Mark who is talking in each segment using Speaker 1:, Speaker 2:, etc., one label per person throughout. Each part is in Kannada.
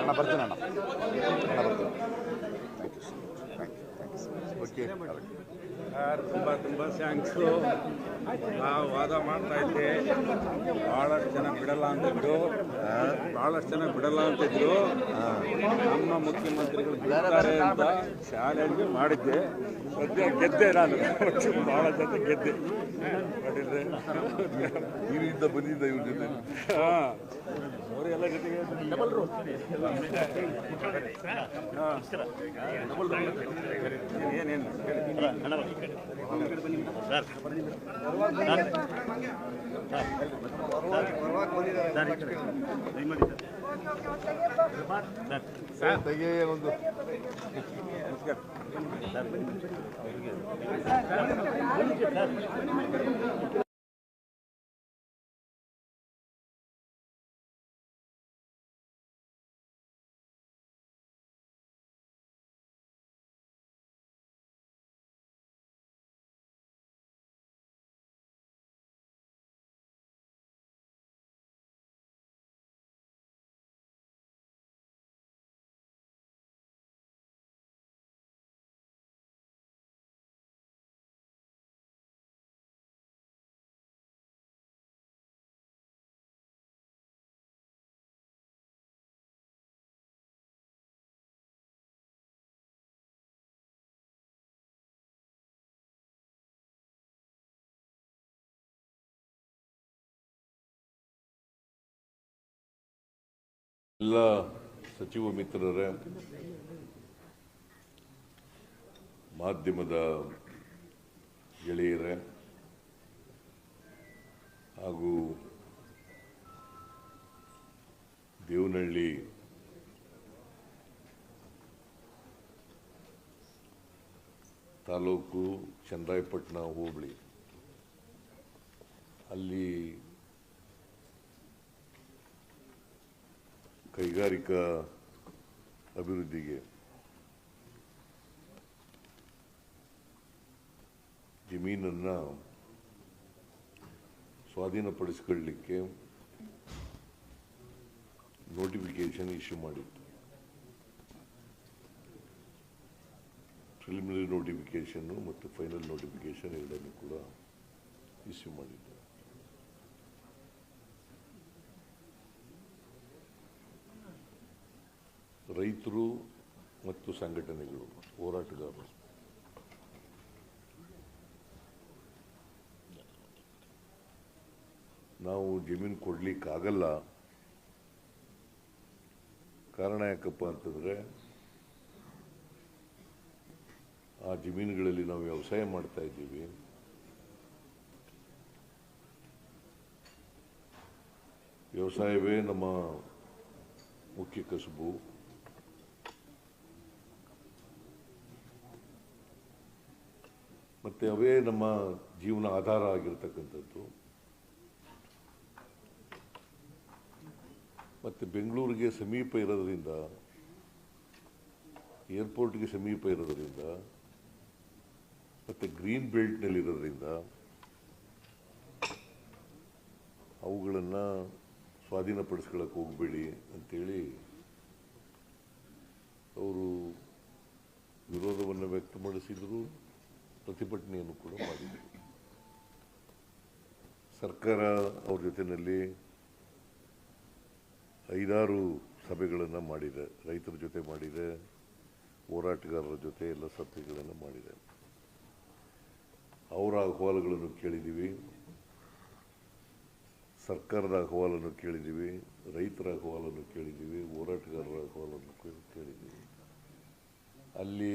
Speaker 1: ಅಣ್ಣ ಬರ್ತೀನಿ ಅಣ್ಣ. ಅಣ್ಣ ಬರ್ತೀನಿ. Thank you thank you thank you okay
Speaker 2: sir ತುಂಬ ತುಂಬ ಥ್ಯಾಂಕ್ಸು ನಾವು ವಾದ ಮಾಡ್ತಾ ಇದ್ದೆ. ಭಾಳಷ್ಟು ಜನ ಬಿಡಲ್ಲ ಅಂತಿದ್ರು ಭಾಳಷ್ಟು ಜನ ಬಿಡಲ್ಲ ಅಂತಿದ್ರು. ನಮ್ಮ ಮುಖ್ಯಮಂತ್ರಿಗಳು ಬಿಡ್ತಾರೆ ಅಂತ ಚಾಲೆಂಜ್ ಮಾಡಿದ್ದೆ. ಸದ್ಯ ಗೆದ್ದೆ ನಾನು. ಭಾಳ ಜನ ಗೆದ್ದೆ. ಮಾಡಿದ್ರೆ
Speaker 3: ನೀರಿಂದ ಬಂದಿದ್ದ ಇವ್ರ ಜೊತೆ.
Speaker 2: ಹಾಂ. ಅವರೆಲ್ಲ ಜೊತೆಗೆ ಏನೇನು
Speaker 3: ತೆಗೆಯ ಒಂದು ಎಲ್ಲ ಸಚಿವ ಮಿತ್ರರೇ. ಮಾಧ್ಯಮದ ಗೆಳೆಯರೇ ಹಾಗೂ ದೇವನಹಳ್ಳಿ ತಾಲೂಕು ಚಂದ್ರಾಯಪಟ್ಟಣ ಹೋಬಳಿ. ಅಲ್ಲಿ ಕೈಗಾರಿಕಾ ಅಭಿವೃದ್ಧಿಗೆ ಜಮೀನನ್ನು ಸ್ವಾಧೀನಪಡಿಸಿಕೊಳ್ಳಲಿಕ್ಕೆ ನೋಟಿಫಿಕೇಶನ್ ಇಶ್ಯೂ ಮಾಡಿತ್ತು. ಪ್ರಿಲಿಮಿನರಿ ನೋಟಿಫಿಕೇಶನ್ನು ಮತ್ತು ಫೈನಲ್ ನೋಟಿಫಿಕೇಶನ್ ಎರಡನ್ನು ಕೂಡ ಇಶ್ಯೂ ಮಾಡಿದ್ದು. ರೈತರು ಮತ್ತು ಸಂಘಟನೆಗಳು, ಹೋರಾಟಗಾರರು. ನಾವು ಜಮೀನು ಕೊಡಲಿಕ್ಕಾಗಲ್ಲ. ಕಾರಣ ಯಾಕಪ್ಪ ಅಂತಂದರೆ, ಆ ಜಮೀನುಗಳಲ್ಲಿ ನಾವು ವ್ಯವಸಾಯ ಮಾಡ್ತಾ ಇದ್ದೀವಿ. ವ್ಯವಸಾಯವೇ ನಮ್ಮ ಮುಖ್ಯ ಕಸುಬು. ಮತ್ತೆ ಅವೇ ನಮ್ಮ ಜೀವನ ಆಧಾರ ಆಗಿರ್ತಕ್ಕಂಥದ್ದು. ಮತ್ತು ಬೆಂಗಳೂರಿಗೆ ಸಮೀಪ ಇರೋದ್ರಿಂದ, ಏರ್ಪೋರ್ಟ್ಗೆ ಸಮೀಪ ಇರೋದ್ರಿಂದ, ಮತ್ತು ಗ್ರೀನ್ ಬೆಲ್ಟ್ನಲ್ಲಿರೋದ್ರಿಂದ ಅವುಗಳನ್ನು ಸ್ವಾಧೀನಪಡಿಸ್ಕೊಳ್ಳೋಕೆ ಹೋಗಬೇಡಿ ಅಂಥೇಳಿ ಅವರು ವಿರೋಧವನ್ನು ವ್ಯಕ್ತಪಡಿಸಿದರು. ಪ್ರತಿಭಟನೆಯನ್ನು ಕೂಡ ಮಾಡಿದರು. ಸರ್ಕಾರ ಅವ್ರ ಜೊತೆಯಲ್ಲಿ ಐದಾರು ಸಭೆಗಳನ್ನು ಮಾಡಿದೆ. ರೈತರ ಜೊತೆ ಮಾಡಿದೆ, ಹೋರಾಟಗಾರರ ಜೊತೆ ಎಲ್ಲ ಸಭೆಗಳನ್ನು ಮಾಡಿದೆ. ಅವರ ಅಹವಾಲುಗಳನ್ನು ಕೇಳಿದ್ದೀವಿ ಸರ್ಕಾರದ ಅಹವಾಲನ್ನು ಕೇಳಿದ್ದೀವಿ ರೈತರ ಅಹವಾಲನ್ನು ಕೇಳಿದ್ದೀವಿ ಹೋರಾಟಗಾರರ ಅಹವಾಲನ್ನು ಕೇಳಿದ್ದೀವಿ ಅಲ್ಲಿ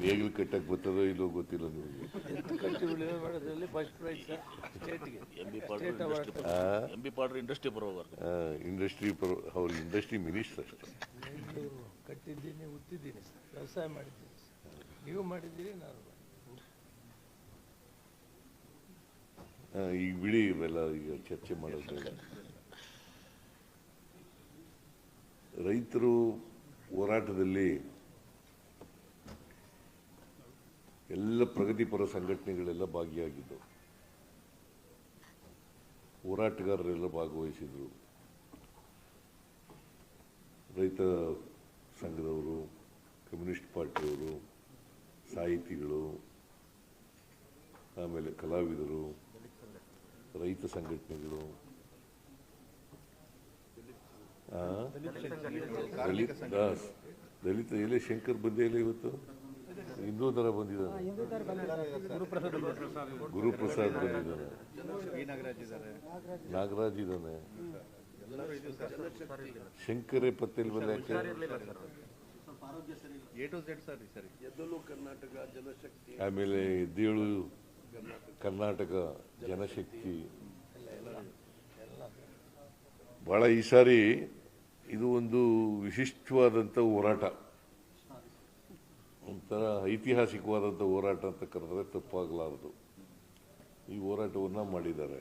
Speaker 3: ನೇಗಿಲು ಕಟ್ಟಕ್ಕೆ ಬರ್ತದೋ ಇಲ್ಲೋ ಗೊತ್ತಿಲ್ಲ ನಿಮಗೆ.
Speaker 4: ಎಂ ಬಿ ಪಾಡ್ರು ಇಂಡಸ್ಟ್ರಿ ಎಂ ಬಿ ಇಂಡಸ್ಟ್ರಿ
Speaker 3: ಪರ ಅವ್ರ ಇಂಡಸ್ಟ್ರಿ ಮಿನಿಸ್ಟರ್ ಅಷ್ಟೇ.
Speaker 5: ಕಟ್ಟಿದ್ದೀನಿ ಉತ್ತಿದ್ದೀನಿ ವ್ಯವಸಾಯ ಮಾಡಿದ್ದೀನಿ ನೀವು ಮಾಡಿದ್ದೀರಿ ನಾನು
Speaker 3: ಈಗ ಬಿಡಿ ಇವೆಲ್ಲ ಈಗ ಚರ್ಚೆ ಮಾಡೋದು ರೈತರು ಹೋರಾಟದಲ್ಲಿ ಎಲ್ಲ ಪ್ರಗತಿಪರ ಸಂಘಟನೆಗಳೆಲ್ಲ ಭಾಗಿಯಾಗಿದ್ದವು. ಹೋರಾಟಗಾರರೆಲ್ಲ ಭಾಗವಹಿಸಿದರು. ರೈತ ಸಂಘದವರು ಕಮ್ಯುನಿಸ್ಟ್ ಪಾರ್ಟಿಯವರು ಸಾಹಿತಿಗಳು ಆಮೇಲೆ ಕಲಾವಿದರು ರೈತ ಸಂಘಟನೆಗಳು? ದಲಿತ ದಾಸ್ ದಲಿತ ಎಲೆ ಶಂಕರ್ ಬಂದೇ ಇಲ್ಲ ಇವತ್ತು? ಹಿಂದೂ ತರ ಬಂದಿದ್ದಾರೆ. ಗುರುಪ್ರಸಾದ್ ಬಂದಿದ್ದಾನೆ ನಾಗರಾಜ್ ಇದ್ದಾನೆ. ಶಂಕರೇ ಪತ್ತೇಲ್ ಬಂದ ಆಮೇಲೆ ಎದ್ದೇಳು ಕರ್ನಾಟಕ ಜನಶಕ್ತಿ. ಬಹಳ ಈ ಸಾರಿ ಇದು ಒಂದು ವಿಶಿಷ್ಟವಾದಂಥ ಹೋರಾಟ. ಒಂಥರ ಐತಿಹಾಸಿಕವಾದಂಥ ಹೋರಾಟ ಅಂತ ಕರೆದ್ರೆ ತಪ್ಪಾಗಲಾರದು. ಈ ಹೋರಾಟವನ್ನು ಮಾಡಿದ್ದಾರೆ.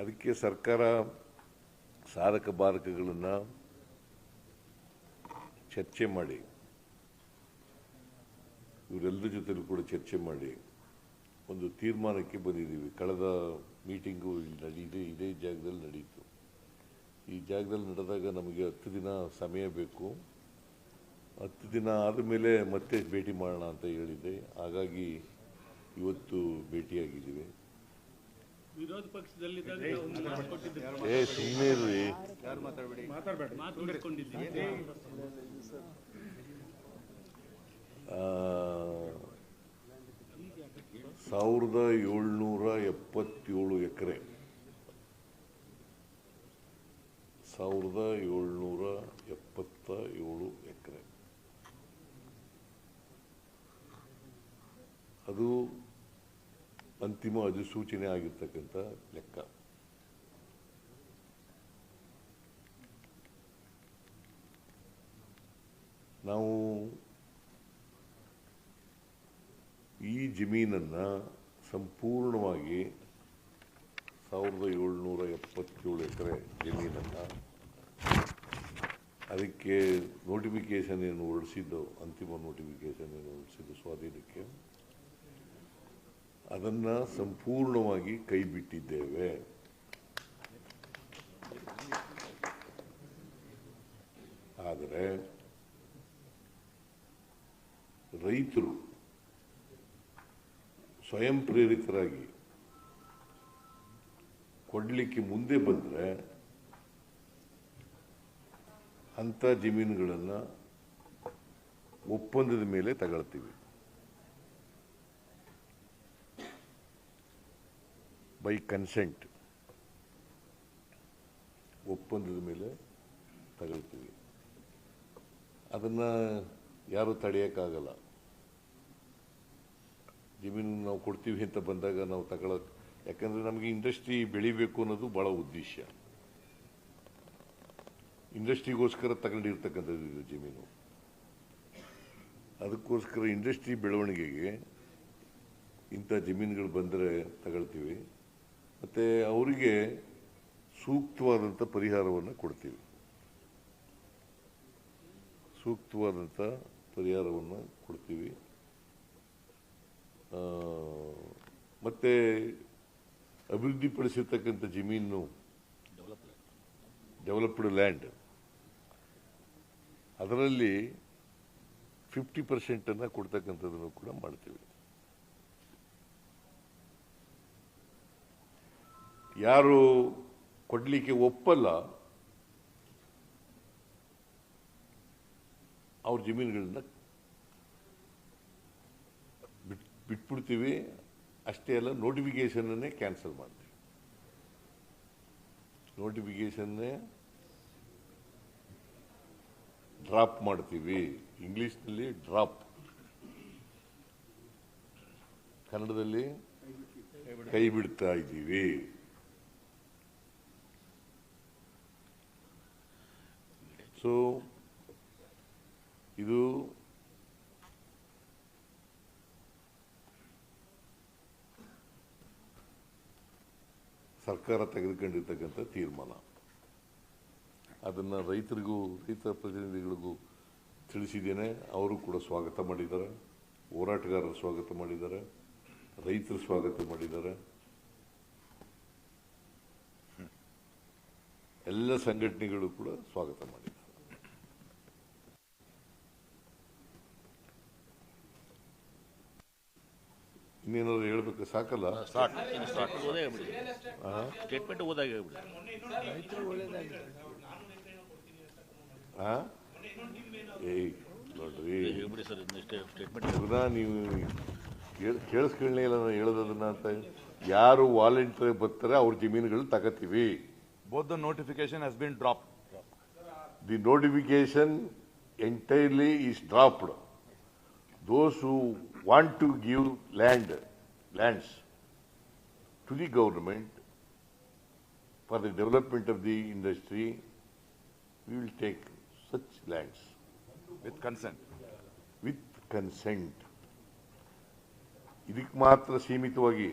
Speaker 3: ಅದಕ್ಕೆ ಸರ್ಕಾರ ಸಾಧಕ ಬಾಧಕಗಳನ್ನು ಚರ್ಚೆ ಮಾಡಿ, ಇವರೆಲ್ಲರ ಜೊತೆಲೂ ಕೂಡ ಚರ್ಚೆ ಮಾಡಿ, ಒಂದು ತೀರ್ಮಾನಕ್ಕೆ ಬಂದಿದ್ದೀವಿ. ಕಳೆದ ಮೀಟಿಂಗು ಇಲ್ಲಿ ನಡೀದೆ, ಇದೇ ಜಾಗದಲ್ಲಿ ನಡೀತು. ಈ ಜಾಗದಲ್ಲಿ ನಡೆದಾಗ ನಮಗೆ ಹತ್ತು ದಿನ ಸಮಯ ಬೇಕು. ಹತ್ತು ದಿನ ಆದಮೇಲೆ ಮತ್ತೆ ಭೇಟಿ ಮಾಡೋಣ ಅಂತ ಹೇಳಿದ್ದೆ. ಹಾಗಾಗಿ ಇವತ್ತು ಭೇಟಿಯಾಗಿದ್ದೀವಿ.
Speaker 6: ವಿರೋಧ ಪಕ್ಷದಲ್ಲಿದ್ದಾಗ ನಾವು ಮಾತು ಕೊಟ್ಟಿದ್ದೀವಿ.
Speaker 3: ಏ ಸುಮ್ಮನೆ ಇರ್ರಿ
Speaker 6: ಮಾತು ಉಳಿಸ್ಕೊಂಡಿದ್ದೀವಿ
Speaker 3: ಆ, ಸಾವಿರದ ಏಳ್ನೂರ ಎಪ್ಪತ್ತೇಳು ಎಕರೆ. ಸಾವಿರದ ಏಳ್ನೂರ ಎಪ್ಪತ್ತ ಏಳು ಎಕರೆ. ಅದು ಅಂತಿಮ ಅಧಿಸೂಚನೆ ಆಗಿರ್ತಕ್ಕಂಥ ಲೆಕ್ಕ. ನಾವು ಈ ಜಮೀನನ್ನು ಸಂಪೂರ್ಣವಾಗಿ ಸಾವಿರದ ಏಳ್ನೂರ ಎಪ್ಪತ್ತೇಳು ಎಕರೆ ಜಮೀನನ್ನು ಅದಕ್ಕೆ ನೋಟಿಫಿಕೇಶನ್ ಏನು ಹೊರಡಿಸಿದ್ದು, ಅಂತಿಮ ನೋಟಿಫಿಕೇಶನ್ ಏನು ಹೊರಡಿಸಿದ್ದು ಸ್ವಾಧೀನಕ್ಕೆ. ಅದನ್ನು ಸಂಪೂರ್ಣವಾಗಿ ಕೈಬಿಟ್ಟಿದ್ದೇವೆ. ಆದರೆ ರೈತರು ಸ್ವಯಂ ಪ್ರೇರಿತರಾಗಿ ಕೊಡಲಿಕ್ಕೆ ಮುಂದೆ ಬಂದರೆ ಅಂಥ ಜಮೀನುಗಳನ್ನು ಒಪ್ಪಂದದ ಮೇಲೆ ತಗೊಳ್ತೀವಿ. ಬೈ ಕನ್ಸೆಂಟ್ ಒಪ್ಪಂದದ ಮೇಲೆ ತಗೊಳ್ತೀವಿ ಅದನ್ನು ಯಾರು ತಡೆಯೋಕ್ಕಾಗಲ್ಲ. ಜಮೀನು ನಾವು ಕೊಡ್ತೀವಿ ಅಂತ ಬಂದಾಗ ನಾವು ತಗೊಳಕ್, ಯಾಕಂದರೆ ನಮಗೆ ಇಂಡಸ್ಟ್ರಿ ಬೆಳಿಬೇಕು ಅನ್ನೋದು ಭಾಳ ಉದ್ದೇಶ. ಇಂಡಸ್ಟ್ರಿಗೋಸ್ಕರ ತಗೊಂಡಿರ್ತಕ್ಕಂಥದ್ದು ಇದು ಜಮೀನು. ಅದಕ್ಕೋಸ್ಕರ ಇಂಡಸ್ಟ್ರಿ ಬೆಳವಣಿಗೆಗೆ ಇಂಥ ಜಮೀನುಗಳು ಬಂದರೆ ತಗೊಳ್ತೀವಿ. ಮತ್ತು ಅವರಿಗೆ ಸೂಕ್ತವಾದಂಥ ಪರಿಹಾರವನ್ನು ಕೊಡ್ತೀವಿ. ಸೂಕ್ತವಾದಂಥ ಪರಿಹಾರವನ್ನು ಕೊಡ್ತೀವಿ. ಮತ್ತು ಅಭಿವೃದ್ಧಿಪಡಿಸಿರ್ತಕ್ಕಂಥ ಜಮೀನು ಡೆವಲಪ್ಡ್ ಲ್ಯಾಂಡ್. ಅದರಲ್ಲಿ ಫಿಫ್ಟಿ ಪರ್ಸೆಂಟನ್ನು ಕೊಡ್ತಕ್ಕಂಥದ್ದನ್ನು ಕೂಡ ಮಾಡ್ತೀವಿ. ಯಾರು ಕೊಡಲಿಕ್ಕೆ ಒಪ್ಪಲ್ಲ, ಅವ್ರ ಜಮೀನುಗಳನ್ನ ಬಿಟ್, ಬಿಟ್ಬಿಡ್ತೀವಿ. ಅಷ್ಟೇ ಅಲ್ಲ ನೋಟಿಫಿಕೇಶನನ್ನೇ ಕ್ಯಾನ್ಸಲ್ ಮಾಡ್ತೀವಿ. ನೋಟಿಫಿಕೇಶನ್ನೇ ಡ್ರಾಪ್ ಮಾಡ್ತೀವಿ. ಇಂಗ್ಲೀಷ್ನಲ್ಲಿ ಡ್ರಾಪ್ ಕನ್ನಡದಲ್ಲಿ ಕೈ ಬಿಡ್ತಾ ಇದ್ದೀವಿ. ಸೊ ಇದು ಸರ್ಕಾರ ತೆಗೆದುಕೊಂಡಿರ್ತಕ್ಕಂಥ ತೀರ್ಮಾನ. ಅದನ್ನು ರೈತರಿಗೂ, ರೈತ ಪ್ರತಿನಿಧಿಗಳಿಗೂ ತಿಳಿಸಿದ್ದೇನೆ. ಅವರು ಕೂಡ ಸ್ವಾಗತ ಮಾಡಿದ್ದಾರೆ. ಹೋರಾಟಗಾರರು ಸ್ವಾಗತ ಮಾಡಿದ್ದಾರೆ. ರೈತರು ಸ್ವಾಗತ ಮಾಡಿದ್ದಾರೆ. ಎಲ್ಲ ಸಂಘಟನೆಗಳು ಕೂಡ ಸ್ವಾಗತ ಮಾಡಿದ್ದಾರೆ. ಇನ್ನೇನಾದ್ರು ಹೇಳ್ಬೇಕು ಸಾಕಲ್ಲ?
Speaker 4: ಓದೇ ಹೇಳ್ಬಿಡಿ. ಸ್ಟೇಟ್ಮೆಂಟ್ ಓದಾಗ ಹೇಳ್ಬಿಡಿ?
Speaker 3: ಏಯ್ ನೋಡ್ರಿ.
Speaker 4: ಹೇಳ್ಬಿಡಿ ಸರ್ ಇನ್ನು ಸ್ಟೇಟ್ಮೆಂಟ್
Speaker 3: ಪುನಃ ನೀವು ಕೇಳಿಸ್ಕೊಳ್ಳೇ ಇಲ್ಲ ನಾನು ಹೇಳೋದನ್ನ ಅಂತ ಯಾರು ವಾಲಂಟಿಯರ್ ಬರ್ತಾರೆ ಅವ್ರ ಜಮೀನುಗಳು ತಗೋತೀವಿ.
Speaker 1: Both the notification has been dropped.
Speaker 3: The notification entirely is dropped Those who want to give land lands to the government for the development of the industry we will take such lands
Speaker 1: With consent.
Speaker 3: With consent ಇದಕ್ಕೆ ಮಾತ್ರ ಸೀಮಿತವಾಗಿ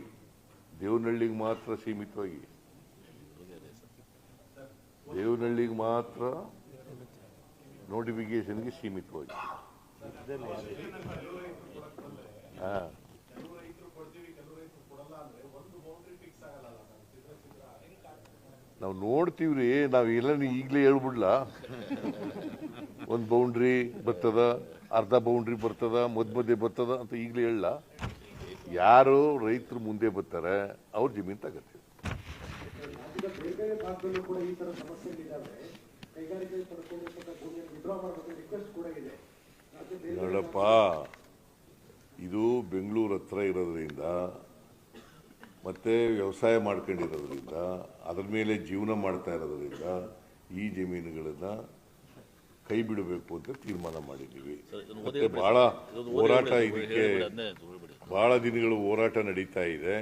Speaker 3: ದೇವನಹಳ್ಳಿಗೆ ಮಾತ್ರ ಸೀಮಿತವಾಗಿ ದೇವನಹಳ್ಳಿಗೆ ಮಾತ್ರ ನೋಟಿಫಿಕೇಶನ್ಗೆ ಸೀಮಿತವಾಗಿ ಹಾ. ನಾವು ನೋಡ್ತೀವ್ರಿ ನಾವು ಎಲ್ಲ ಈಗಲೇ ಹೇಳ್ಬಿಡ್ಲ. ಒಂದು ಬೌಂಡ್ರಿ ಬರ್ತದ ಅರ್ಧ ಬೌಂಡ್ರಿ ಬರ್ತದ ಮಧ್ಯ ಮಧ್ಯೆ ಬರ್ತದ ಅಂತ ಈಗಲೇ ಹೇಳಲ್ಲ ಯಾರು ರೈತರು ಮುಂದೆ ಬರ್ತಾರೆ ಅವ್ರ ಜಮೀನು ತಗತ್ತೀವಿ ನೋಡಪ್ಪ ಇದು ಬೆಂಗಳೂರು ಹತ್ರ ಇರೋದ್ರಿಂದ ಮತ್ತೆ ವ್ಯವಸಾಯ ಮಾಡ್ಕೊಂಡಿರೋದ್ರಿಂದ ಅದ್ರ ಮೇಲೆ ಜೀವನ ಮಾಡ್ತಾ ಇರೋದ್ರಿಂದ ಈ ಜಮೀನುಗಳನ್ನ ಕೈ ಬಿಡಬೇಕು ಅಂತ ತೀರ್ಮಾನ ಮಾಡಿದ್ದೀವಿ. ಮತ್ತೆ ಬಹಳ ಹೋರಾಟ ಇದಕ್ಕೆ ಬಹಳ ದಿನಗಳು ಹೋರಾಟ ನಡೀತಾ ಇದೆ.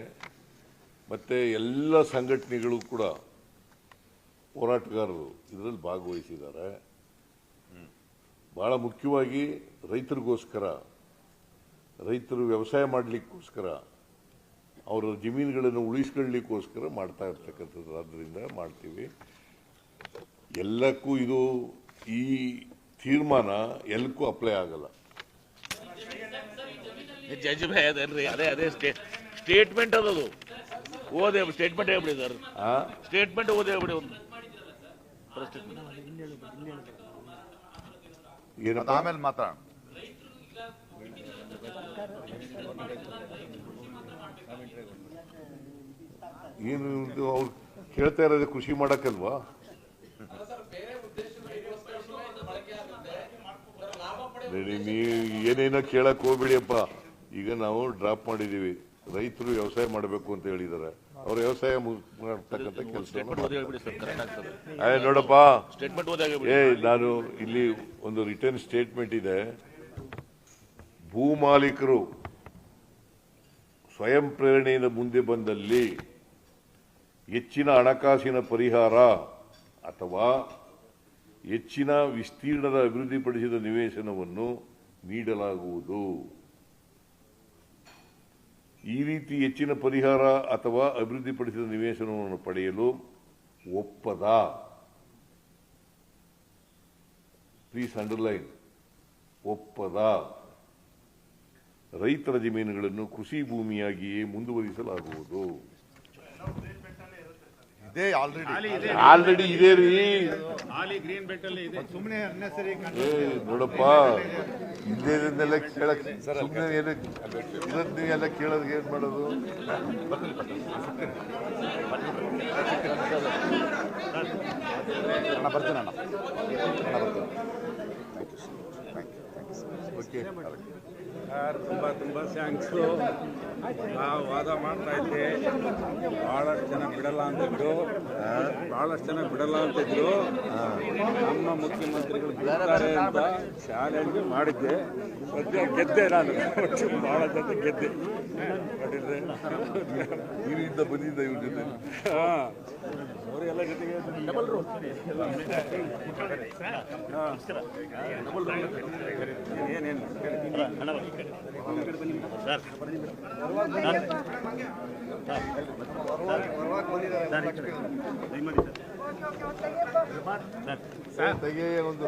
Speaker 3: ಮತ್ತೆ ಎಲ್ಲ ಸಂಘಟನೆಗಳು ಕೂಡ ಹೋರಾಟಗಾರರು ಇದರಲ್ಲಿ ಭಾಗವಹಿಸಿದ್ದಾರೆ. ಬಹಳ ಮುಖ್ಯವಾಗಿ ರೈತರಿಗೋಸ್ಕರ ರೈತರು ವ್ಯವಸಾಯ ಮಾಡಲಿಕ್ಕೋಸ್ಕರ ಅವರ ಜಮೀನುಗಳನ್ನು ಉಳಿಸ್ಕೊಳ್ಳಿಕ್ಕೋಸ್ಕರ ಮಾಡ್ತಾ ಇರ್ತಕ್ಕಂಥದ್ದು ಆದ್ದರಿಂದ ಮಾಡ್ತೀವಿ. ಎಲ್ಲಕ್ಕೂ ಇದು ಈ ತೀರ್ಮಾನ ಎಲ್ಲಕ್ಕೂ ಅಪ್ಲೈ ಆಗಲ್ಲ.
Speaker 4: ಜಜ್ ಭಯ ಅದೇನ್ರಿ? ಅದೇ ಅದೇ ಸ್ಟೇಟ್ ಸ್ಟೇಟ್ಮೆಂಟ್ ಅದದು ಓದೇ ಸ್ಟೇಟ್ಮೆಂಟ್ ಹೇಳ್ಬಿಡಿ ಸರ್. ಸ್ಟೇಟ್ಮೆಂಟ್ ಓದೇ ಹೇಳ್ಬಿಡಿ ಒಂದು.
Speaker 1: ಅದು ಆಮೇಲೆ ಮಾತಾಡೋಣ.
Speaker 3: ಏನು ಇದು ಅವ್ರು ಕೇಳ್ತಾ ಇರೋದೇ ಕೃಷಿ ಮಾಡಕ್ಕಲ್ವಾ? ನೀವು ಏನೇನೋ ಕೇಳಕ್ ಹೋಗ್ಬಿಡಿಯಪ್ಪ ಈಗ ನಾವು ಡ್ರಾಪ್ ಮಾಡಿದೀವಿ. ರೈತರು ವ್ಯವಸಾಯ ಮಾಡಬೇಕು ಅಂತ ಹೇಳಿದ್ದಾರೆ. ಅವ್ರ ವ್ಯವಸಾಯ ಮಾಡ್ತಕ್ಕಂಥ ಕೆಲಸ ಅದೇ ನೋಡಪ್ಪ. ಏ ನಾನು ಇಲ್ಲಿ ಒಂದು ರಿಟರ್ನ್ ಸ್ಟೇಟ್ಮೆಂಟ್ ಇದೆ. ಭೂ ಮಾಲೀಕರು ಸ್ವಯಂ ಪ್ರೇರಣೆಯಿಂದ ಮುಂದೆ ಬಂದಲ್ಲಿ ಹೆಚ್ಚಿನ ಹಣಕಾಸಿನ ಪರಿಹಾರ ಅಥವಾ ಹೆಚ್ಚಿನ ವಿಸ್ತೀರ್ಣದ ಅಭಿವೃದ್ಧಿಪಡಿಸಿದ ನಿವೇಶನವನ್ನು ನೀಡಲಾಗುವುದು. ಈ ರೀತಿ ಹೆಚ್ಚಿನ ಪರಿಹಾರ ಅಥವಾ ಅಭಿವೃದ್ಧಿಪಡಿಸಿದ ನಿವೇಶನವನ್ನು ಪಡೆಯಲು ಒಪ್ಪದ. ಪ್ಲೀಸ್ ಅಂಡರ್ಲೈನ್ ಒಪ್ಪದ. ರೈತರ ಜಮೀನುಗಳನ್ನು ಕೃಷಿ ಭೂಮಿಯಾಗಿಯೇ ಮುಂದುವರಿಸಲಾಗುವುದು.
Speaker 1: ಇದೇ ಆಲ್ರೆಡಿ
Speaker 3: ಆಲ್ರೆಡಿ ಇದೆ. ರೀ.
Speaker 6: ಹಾಲಿ ಗ್ರೀನ್ ಬೆಲ್ಟ್ ಅಲ್ಲಿ ಇದೆ.
Speaker 1: ಸುಮ್ಮನೆ ಅನ್ನೆಸರಿ
Speaker 3: ಏ ನೋಡಪ್ಪ. ಇಲ್ಲೇದನ್ನೆಲ್ಲ ಕೇಳಕ್ ಸುಮ್ಮನೆ ಏನಕ್ಕೆ ಇದನ್ನೆಲ್ಲ ಕೇಳೋದು ಏನ್ ಮಾಡೋದು?
Speaker 1: ಅಣ್ಣ ಬರ್ತೀನಿ ಅಣ್ಣ ಅಣ್ಣ. ಬರ್ತೀನಿ. ಓಕೆ
Speaker 2: ಸರ್ ತುಂಬ ತುಂಬ ಥ್ಯಾಂಕ್ಸು ನಾವು ವಾದ ಮಾಡ್ತಾ ಇದ್ದೆ ಭಾಳಷ್ಟು ಜನ ಬಿಡಲ್ಲ ಅಂತಿದ್ರು ಭಾಳಷ್ಟು ಜನ ಬಿಡಲ್ಲ ಅಂತಿದ್ರು. ನಮ್ಮ ಮುಖ್ಯಮಂತ್ರಿಗಳು ಬಿಡಲಾರೆ ಅಂತ ಚಾಲೆಂಜ್ ಮಾಡಿದ್ದೆ. ಸದ್ಯ ಗೆದ್ದೆ ನಾನು. ಭಾಳ ಜನ ಗೆದ್ದೆ. ನೋಡಿದ್ರೆ
Speaker 3: ನೀರಿಂದ ಬಂದಿದ್ದ ಇವ್ರ ಜೊತೆ.
Speaker 2: ಹಾಂ. ಅವರೆಲ್ಲ ಜೊತೆಗೆ ಏನೇನು
Speaker 3: ತೆಗೆಯ ಒಂದು